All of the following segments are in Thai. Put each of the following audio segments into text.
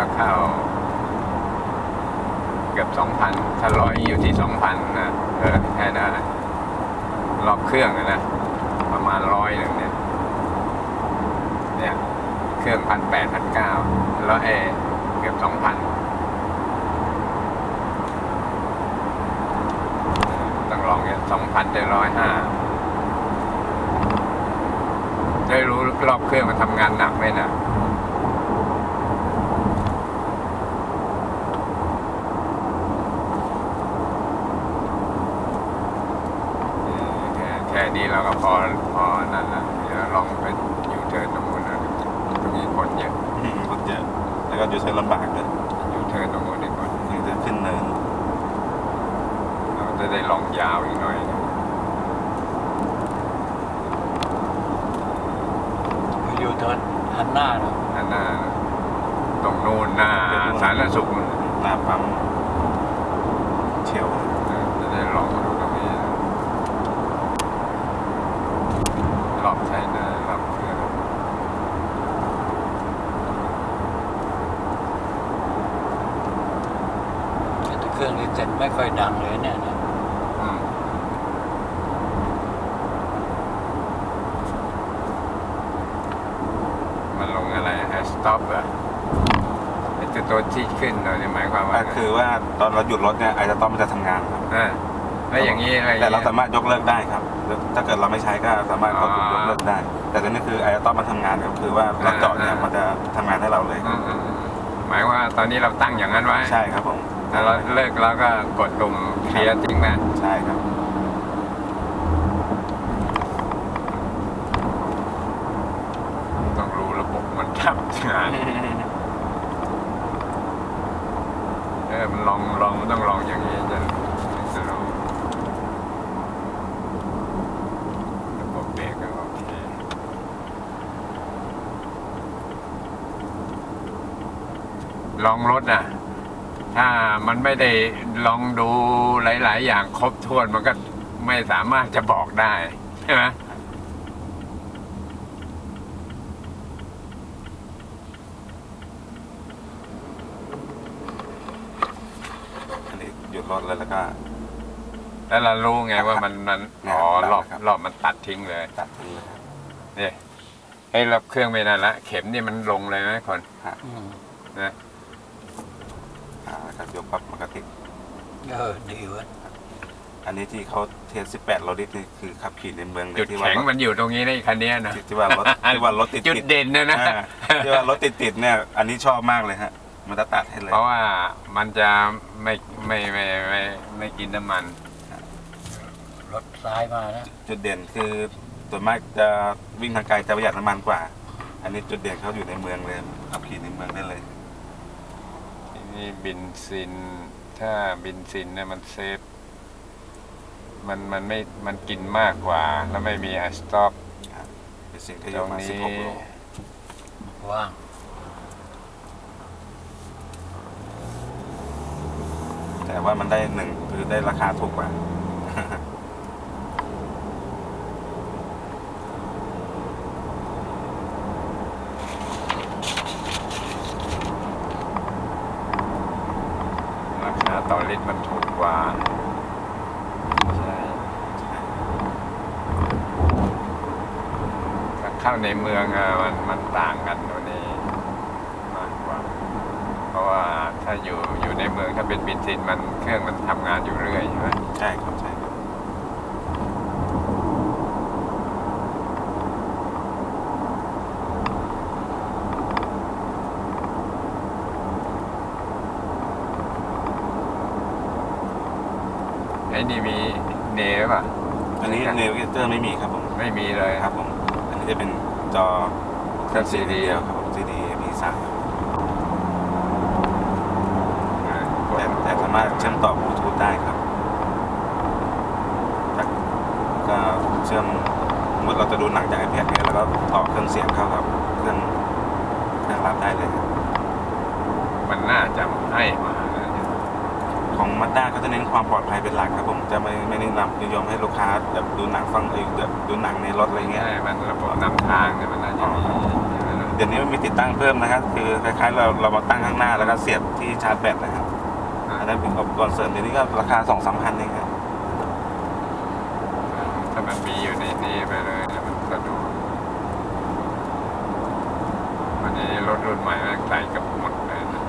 ก็เข้า เกือบสองพันถ้าร้อยอยู่ที่สองพันนะเออแค่ได้รอบเครื่องนะ ประมาณร้อยหนึ่งเนี่ยเนี่ย เครื่องพันแปดพันเก้าแล้วเอเกือบสองพันต้องลองเนี่ยสองพันเจ็ดร้อยห้าได้รู้รอบเครื่องมันทำงานหนักไหมนะ แค่แค่ นี้เราก็พอพอนั่นละเดี๋ยวลองไปอยู่เทิร์นตรงนู้นนะตรงนี้คนเยอะอืมรถเยอะแล้วก็อยู่ใช้ลำบากด้วยอยู่เทิร์นตรงนู้นดีกว่ายังจะขึ้นเนินเราจะได้ลองยาวอีกหน่อยนะอยู่เทินหันหน้าเนอะ อันหน้าตรงนู้นหน้าสารสุขนู่น หน้าปั๊มเชียว จะได้ลองดูตรงนี้นะรอบใช้หน้ารอบเครื่อง แต่เครื่องนี้เสร็จ ไม่ค่อยดังเลยเนี่ยนะอืมมันลงอะไรแฮชต็อปอะไอ้ตัวตัวที่ขึ้นเราเนี่ยหมายความว่าก็คือว่าตอนเราหยุดรถเนี่ยไอ้จะต้องมันจะทำงานครับอ่าแล้วอย่างนี้อะไรอย่งแต่งี้ยเราสามารถยกเลิกได้ครับ ถ้าเกิดเราไม่ใช้ก็สามารถกดปุ่มอ๋ยอกเลิกได้ แต่ตอนนี้คือไอ้ต้องมาทำงานก็คือว่าเราจอดเนี่ยอ่ามัมันจะทำงานให้เราเลยอืมอืมอืมหมายว่าตอนนี้เราตั้งอย่างนั้นไว้ ใช่ครับผม แต่เราเลิกแล้วก็กดปุ่มเคลียร์จริงไหมใช่ครับ ต้องรู้ระบบมันทำงานเออมันลองลองมันต้องลองอย่างนี้จะถึงจะรู้ระบบเบรกก็โอเคลองรถน่ะ ถ้ามันไม่ได้ลองดูหลาย ๆ อย่างครบถ้วนมันก็ไม่สามารถจะบอกได้ ใช่ไหมอันนี้หยุดรถเลยแล้วก็ แล้วเรารู้ไงว่ามันมันเนี่ยอ๋อตัดรอบครับรอบมันตัดทิ้งเลยตัดทิ้งเลยครับนี่ไอ้รอบเครื่องไม่นั่นละ เข็มนี่มันลงเลยนะคนอืมนะอ่า ครับยกปั๊บมันก็ติดเออดีเว้ยอันนี้ที่เขาเทส 18 เราดินี่คือขับขี่ในเมืองเลยจุดที่ว่าแข็งรถมันอยู่ตรงนี้ในะไอ้คันเนี้ยนะที่ที่ว่ารถที่ว่ารถติดจุดติดเด่นนะนะอ่าที่ว่ารถติดติดๆเนี่ย อันนี้ชอบมากเลยฮะ มันจะตัดให้เลย เพราะว่ามันจะไม่ไม่ไม่ไม่ไม่กินน้ำมัน รถซ้ายมานะ จุดเด่นคือส่วนมากจะวิ่งทางไกลจะประหยัดน้ำมันกว่า อันนี้จุดเด่นเขาอยู่ในเมืองเลยขับขี่ในเมืองได้เลย นี่บินซิน ถ้าบินซินเนี่ยมันเซฟ มันมันไม่ มันกินมากกว่า แล้วไม่มีไอสต็อปเป็นสิ่งที่ตอรยู่งมานี้16โลว่าง แต่ว่ามันได้หนึ่งคือได้ราคาถูกกว่าราคาต่อ ลิตมันถูกกว่าใช่ข้างในเมืองมันมันต่างกันตัวนี้มากกว่า เพราะว่าถ้าอยู่อยู่ในเมืองถ้าเป็นบินซินมันเครื่องมันทำงานอยู่เรื่อยใช่ไหมใช่ครับใช่ครับ ไอ้นี่มีเนหรือเปล่ะ อันนี้เนวิเกเตอร์ไม่มีครับผมไม่มีเลยครับผม อันนี้จะเป็นจอเครื่องซีดีเดียวครับผมซีดีมีสามอ่าแต่แต่สามารถเชื่อมต่อบลูทูธได้ครับจากก็เชื่อมสมมติเราจะดูหนังจาก iPad เนี่ยแล้วก็ต่อเครื่องเสียงเข้ากับเครื่องเครื่องรับได้เลยครับมันน่าจะให้มานะ ของมาด้าก็จะเน้นความปลอดภัยเป็นหลักครับผมจะไม่ไม่แนะนำนิยมให้ลูกค้าแบบดูหนังฟังเอยแบบดูหนังในรถอะไรเงี้ยใช่มันระบบนำทางเนี่ยมันน่าจะมีดดี๋ยวนี้มันมีติดตั้งเพิ่มนะครับคือคล้ายๆเราเรามาตั้งข้างหน้าแล้วก็เสียบที่ชาร์จแบตนะครับอันนั้นเป็นอุปกรณ์เสริมเดี๋ยวนี้ก็ราคาสองสามพันเองครับถ้ามันมีอยู่ในนี้ไปเลยเนี่ยมันสะดวกวันนี้รถรุ่นใหม่แม่งใส่กับหมดเลยนะ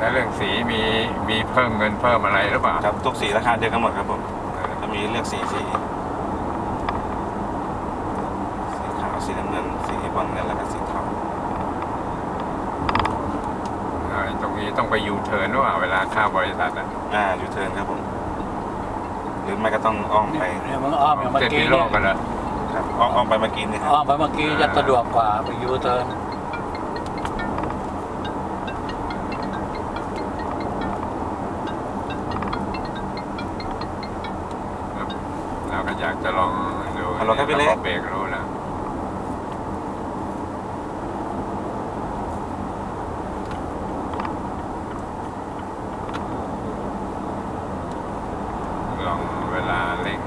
แล้วเรื่องสีมีมี เพิ่มเงินเพิ่มอะไรหรือเปล่าครับทุกสีราคาเดียวกันหมดครับผมเออจะมีเลือกสีสีสีขาวสีน้ำเงินสีบอลเงินแล้วก็สีเทาเออตรงนี้ต้องไปยูเทิร์นหรือเปล่าเวลาเข้าบริษัทอะอ่ายูเทิร์นครับผมหรือไม่ก็ต้องอ้อมไปเนี่ยมึงอ้อมอย่างเมื่อเจ็ดกี้พิโลเนี่ยกันเหรอครับอ้อมอ้อมไปเมื่อกี้นี่ครับอ้อมไปเมื่อกี้จะสะดวกกว่าไปยูเทิร์น อยากจะลองดูฮัลโหลครับพี่เล็กะบบเบรกรู้แล้วลองเวลาเร่ง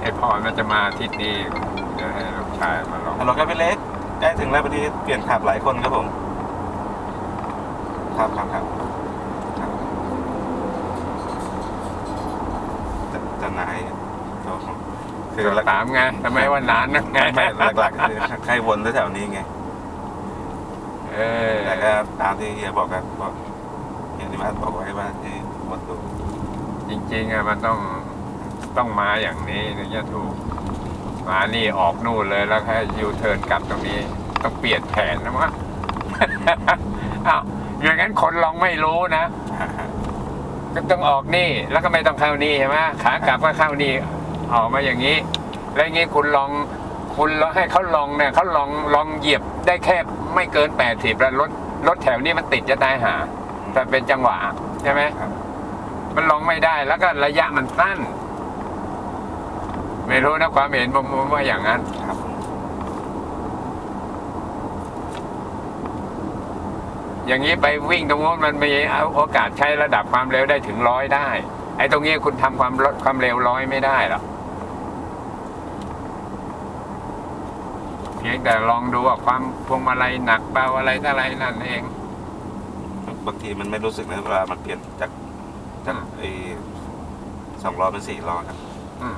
ไอพรมันจะมาอาทิตย์นี้เดี๋ยวให้ลูกชายมาลองฮัลโหลครับพี่เล็กใกล้ถึงแล้วพอดีเปลี่ยนขับหลายคนครับผม ครับครับครับครับ คือหลักถามไงทำไมว่านานนักไงไม่หลักๆคือใครวนแถวๆนี้ไงเออแต่ก็ตามที่เฮียบอกครับบอกเฮียที่บ้านบอกไว้ว่าที่วนดูจริงๆอะมันต้องต้องมาอย่างนี้ถึงจะถูกมานี่ออกนู่นเลยแล้วแค่ยูเทิร์นกลับตรงนี้ ต้องเปลี่ยนแผนนะมั้งอ้าวอย่างนั้นคนลองไม่รู้นะก็ต้องออกนี่แล้วก็ไม่ต้องเข้านี่ใช่ไหมขากลับก็เข้านี่ ออกมาอย่างนี้ แล้วอย่างนี้คุณลองคุณลองให้เขาลองเนี่ยเขาลองลองเหยียบได้แค่ไม่เกินแปดสิบแล้วรถรถแถวนี้มันติดจะตายหา แต่เป็นจังหวะใช่ไหมครับมันลองไม่ได้แล้วก็ระยะมันสั้น ไม่รู้นะความเห็นผมผมว่าอย่างนั้นครับอย่างนี้ไปวิ่งตรงโน้นมันมีโอกาสใช้ระดับความเร็วได้ถึงร้อยได้ ไอ้ตรงนี้คุณทำความลดความเร็วร้อยไม่ได้หรอกเพียงแต่ลองดูว่าความพวงมาลัยหนักเบาอะไรต่ออะไรนั่นเองบางทีมันไม่รู้สึกนะเวลามันเปลี่ยนจากจากอืมไอ้สองล้อเป็นสี่ล้อครับอืม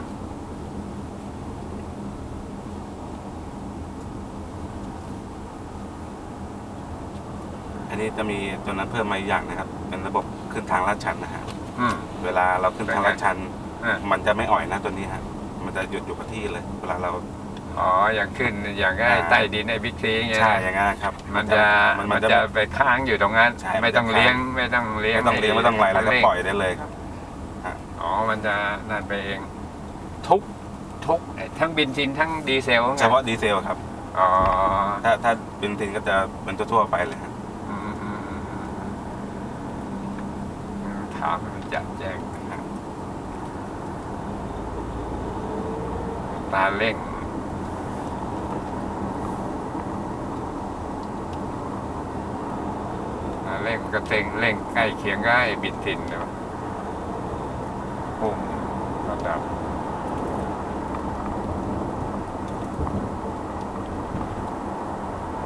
อันนี้จะมีตัวนั้นเพิ่มมาอีกอย่างนะครับ เป็นระบบขึ้นทางลาดชันนะฮะอืมเวลาเราขึ้นทางลาดชันอะมันจะไม่อ่อยนะตัวนี้ฮะ มันจะหยุดอยู่กับที่เลย เวลาเรา อ๋อ อย่างขึ้นอย่างไอ้อ่าใต้ดินไอ้บิ๊กซีไงใช่อย่างนั้นครับ มันจะมันมัมันนจะจะไปค้างอยู่ตรงนั้นใช่ไม่ต้องมันจะเลี้ยงไม่ต้องเลี้ยงไม่ต้องเลี้ยงไม่ต้องอะไรแล้วก็คันร่ปล่อยได้เลยครับอ๋อ มันจะนั่นไปเอง ทุกทุกทั้งบินซินทั้งดีเซลไงเฉพาะดีเซลครับอ๋อถ้าถ้าเป็นทินก็จะเป็นทั่วๆไปเลยฮะอืมอืมอืมอืมถามให้มันจัดแจงนะครับตาเร่ง ตา เร่งก็เต็งเร่งใกล้เคียงกับไอ้บิดทินนะปุ่มระดับ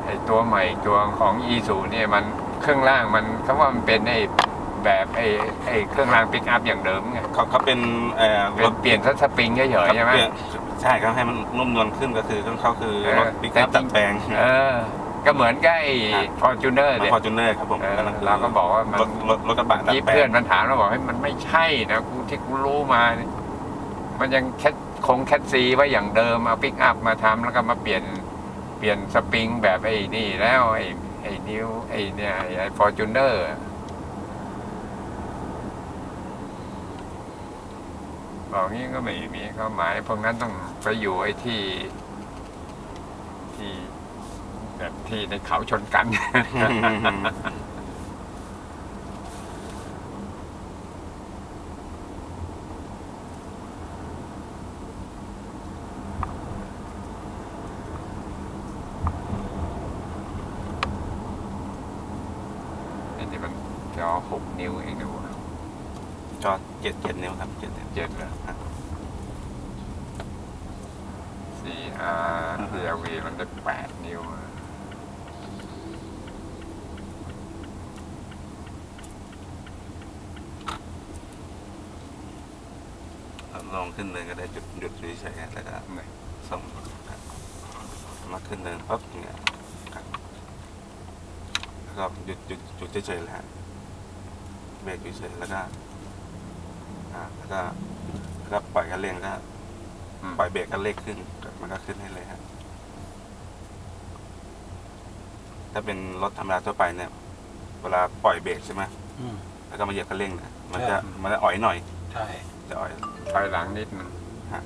ไอตัวใหม่ตัวของอีซูเนี่ยมันเครื่องล่างมันเขาว่ามันเป็นไอแบบไอไอเครื่องรางปิกอัพอย่างเดิมไงเขาเขาเป็นเอ่อเป็รนถเปลี่ยนทัสปริงเฉยๆใช่ไหมเปลี่ยนใช่เขาให้มันนุ่มนวลขึ้นก็คือของเขาคือเออรถปิกอัพแต่จริดังดแปลงเออ ก็เหมือนกับไอครับฟอร์จูเนอร์รถเนี่ยฟอร์จูเนอร์ครับผมเออนั่นคือเราก็บอกว่ามันรถรถรถกระบะดัดที่แปลเพื่อนงมันถามเราบอกให้มันไม่ใช่นะกูที่กูรู้มาเนี่ยมันยังแคทคงแคทซีไว้อย่างเดิมเอาปิกอัพมาทำแล้วก็มาเปลี่ยนเปลี่ยนสปริงแบบไอ้นี่แล้วไอ้ไอ้นิวไอ้เนี่ยไอ้ฟอร์จูเนอร์บอกงี้ก็ไม่มีความหมายพวกนั้นต้องไปอยู่ไอ้ที่ที่ แบบที่ในเขาชนกัน นี่มันจอหกนิ้วเองนะวะจอเจ็ดเจ็ดนิ้วครับเจ็ดนิ้วเจ็ดแล้ว CRDLV มันได้แปดนิ้วอะ ลงขึ้นเลยก็ได้จุดหยุดเฉยๆแล้วก็เนี่ยส่งครับมาขึ้นเดินปั๊บอย่างเงี้ยครับแล้วก็หยุดหยุดหยุดเฉยๆแล้วฮะเบรกเฉยๆแล้วก็อ่าแล้วก็แล้วก็ปล่อยคันเร่งก็อืมปล่อยเบรกก็เร่งขึ้นมันก็ขึ้นให้เลยฮะถ้าเป็นรถธรรมดาทั่วไปเนี่ย เวลาปล่อยเบรกใช่ไหมอืมแล้วก็มาเหยียบคันเร่งเนี่ยมันใช่จะมันจะอ่อยหน่อย ใช่ จะอ่อยถอยหลังนิดนึงฮะ